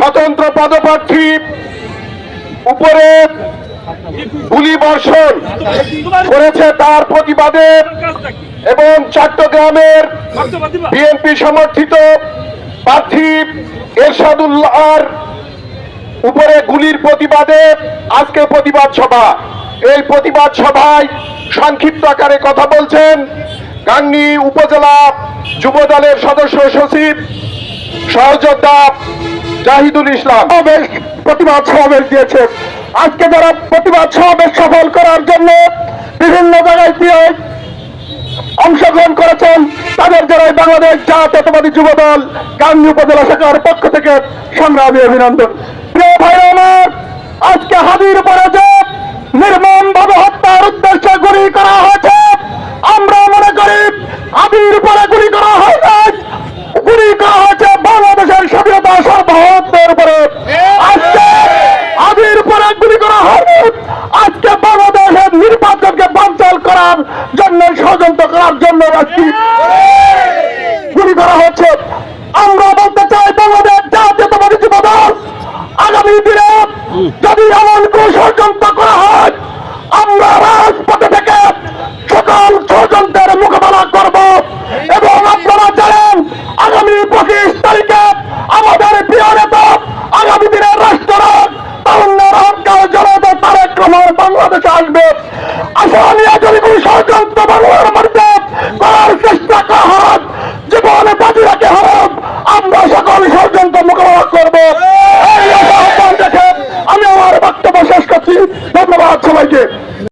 স্বতন্ত্র পদপ্রার্থী, উপরে গুলি বর্ষণ করেছে তার প্রতিবাদে এবং চট্টগ্রামের বিএনপি সমর্থিত প্রার্থী এরশাদুল্লাহর উপরে গুলির প্রতিবাদে আজকে প্রতিবাদ সভা। এই প্রতিবাদ সভায় সংক্ষিপ্ত আকারে কথা বলছেন গাংনী উপজেলা যুব দলের সদস্য সচিব সহযোদ্ধা জাহিদুল ইসলাম। সমাবেশ, প্রতিবাদ সমাবেশ দিয়েছে আজকে যারা প্রতিবাদ সমাবেশ সফল করার জন্য বিভিন্ন জায়গায় দিয়ে অংশগ্রহণ করেছেন, তাদের যারা বাংলাদেশ জাতীয়তাবাদী যুব দল গান্ধী উপজেলা শাখার পক্ষ থেকে সংগ্রামী অভিনন্দন। প্রিয় ভাই আজকে হাজির উপরে যে নির্মম ভাবে হত্যার উদ্দেশ্যে গুলি করা হয়েছে। আমরা মনে করি হাজির উপরে গুলি করা হয় নাই গুলি করা হয়েছে বাংলাদেশের স্বাধীনতা সার্বভৌমত্বের উপরে আজকে হাজির উপরে করা আজকে বাংলাদেশের নির্বাচনকে বাঞ্চাল করার জন্য ষড়যন্ত্র করার জন্য গুলি করা হচ্ছে। আমরা বলতে চাই বাংলাদেশ জাতীয়তাবাদী যুব দল আগামী দিনে যদি এমন কোন ষড়যন্ত্র করা হয় আমরা রাজপথে থেকে সকল ষড়যন্ত্রের সরকার বাংলাদেশে আসবে। ষড়যন্ত্র বাংলার করার চেষ্টা করা জীবনে বাজি রাখে হোক, আমরা সকল ষড়যন্ত্র দেখে আমি আমার বক্তব্য শেষ করছি। ধন্যবাদ সবাইকে।